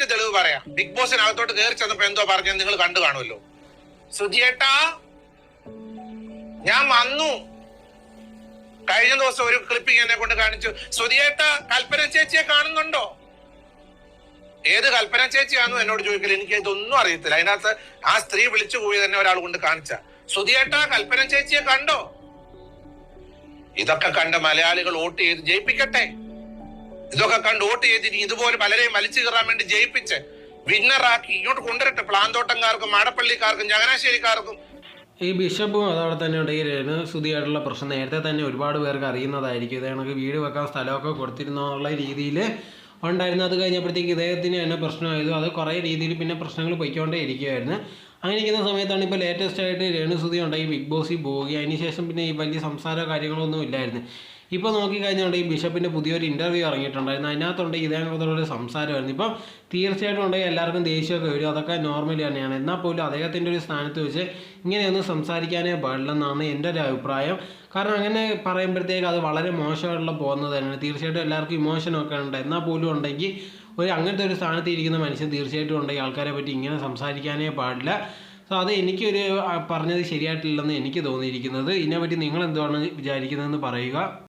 തെളിവ് പറയാം. ബിഗ് ബോസിനകത്തോട്ട് കയറി ചെന്നപ്പോ എന്തോ പറഞ്ഞത് നിങ്ങൾ കണ്ടു കാണുമല്ലോ. സുജിയേട്ടാ ഞാൻ വന്നു. കഴിഞ്ഞ ദിവസം ഒരു ക്ലിപ്പിംഗ് എന്നെ കൊണ്ട് കാണിച്ചു. സുധിയേട്ട കൽപ്പന ചേച്ചിയെ കാണുന്നുണ്ടോ? ഏത് കൽപ്പന ചേച്ചിയാണെന്ന് എന്നോട് ചോദിക്കൽ എനിക്ക് ഇതൊന്നും അറിയത്തില്ല. അതിനകത്ത് ആ സ്ത്രീ വിളിച്ചു പോയി തന്നെ ഒരാൾ കൊണ്ട് കാണിച്ച. സുധിയേട്ട കൽപ്പന ചേച്ചിയെ കണ്ടോ? ഇതൊക്കെ കണ്ട് മലയാളികൾ വോട്ട് ചെയ്ത് ജയിപ്പിക്കട്ടെ. ഇതൊക്കെ കണ്ട് വോട്ട് ചെയ്തിട്ട് ഇതുപോലെ പലരെയും വലിച്ചു കയറാൻ വേണ്ടി ജയിപ്പിച്ച് വിന്നറാക്കി ഇങ്ങോട്ട് കൊണ്ടുവരട്ടെ. പ്ലാന്തോട്ടംകാർക്കും മാടപ്പള്ളിക്കാർക്കും ചങ്ങനാശ്ശേരിക്കാർക്കും. ഈ ബിഷപ്പും അതവിടെ തന്നെ ഉണ്ടെങ്കിൽ ഈ പ്രശ്നം നേരത്തെ തന്നെ ഒരുപാട് പേർക്ക് അറിയുന്നതായിരിക്കും. ഇത് കണക്ക് വീട് വെക്കാൻ സ്ഥലമൊക്കെ കൊടുത്തിരുന്നുള്ള രീതിയിൽ ഉണ്ടായിരുന്നു. അത് കഴിഞ്ഞപ്പോഴത്തേക്ക് ഇദ്ദേഹത്തിന് തന്നെ പ്രശ്നമായിരുന്നു അത് കുറേ രീതിയിൽ പിന്നെ പ്രശ്നങ്ങൾ പൊയ്ക്കൊണ്ടേ ഇരിക്കുമായിരുന്നു അങ്ങനെ ഇരിക്കുന്ന സമയത്താണ് ഇപ്പോൾ ലേറ്റസ്റ്റ് ആയിട്ട് രേണുസുതി ഉണ്ടെങ്കിൽ ബിഗ് ബോസിൽ പോവുകയും അതിനുശേഷം പിന്നെ ഈ വലിയ സംസാരമോ കാര്യങ്ങളൊന്നും ഇല്ലായിരുന്നു. ഇപ്പോൾ നോക്കിക്കഴിഞ്ഞാൽ ബിഷപ്പിന്റെ പുതിയൊരു ഇന്റർവ്യൂ ഇറങ്ങിയിട്ടുണ്ടായിരുന്നു. അതിനകത്തുണ്ട് ഇതേപോലുള്ള സംസാരമായിരുന്നു. ഇപ്പം തീർച്ചയായിട്ടും ഉണ്ടെങ്കിൽ എല്ലാവർക്കും ദേഷ്യമൊക്കെ വരും. അതൊക്കെ നോർമലി തന്നെയാണ്. എന്നാൽ പോലും അദ്ദേഹത്തിന്റെ ഒരു സ്ഥാനത്ത് വെച്ച് ഇങ്ങനെയൊന്നും സംസാരിക്കാനേ പാടില്ലെന്നാണ് എന്റെ ഒരു അഭിപ്രായം. കാരണം അങ്ങനെ പറയുമ്പോഴത്തേക്ക് അത് വളരെ മോശമായിട്ടുള്ള പോകുന്നത് തന്നെയാണ്. തീർച്ചയായിട്ടും എല്ലാവർക്കും ഇമോഷനൊക്കെ ഉണ്ട്. എന്നാൽ പോലും ഉണ്ടെങ്കിൽ ഒരു അങ്ങനത്തെ ഒരു സ്ഥാനത്ത് ഇരിക്കുന്ന മനുഷ്യൻ തീർച്ചയായിട്ടും ഉണ്ടെങ്കിൽ ആൾക്കാരെ പറ്റി ഇങ്ങനെ സംസാരിക്കാനേ പാടില്ല. സോ അത് എനിക്കൊരു പറഞ്ഞത് ശരിയായിട്ടില്ലെന്ന് എനിക്ക് തോന്നിയിരിക്കുന്നത്. ഇതിനെപ്പറ്റി നിങ്ങൾ എന്താണ് വിചാരിക്കുന്നതെന്ന് പറയുക.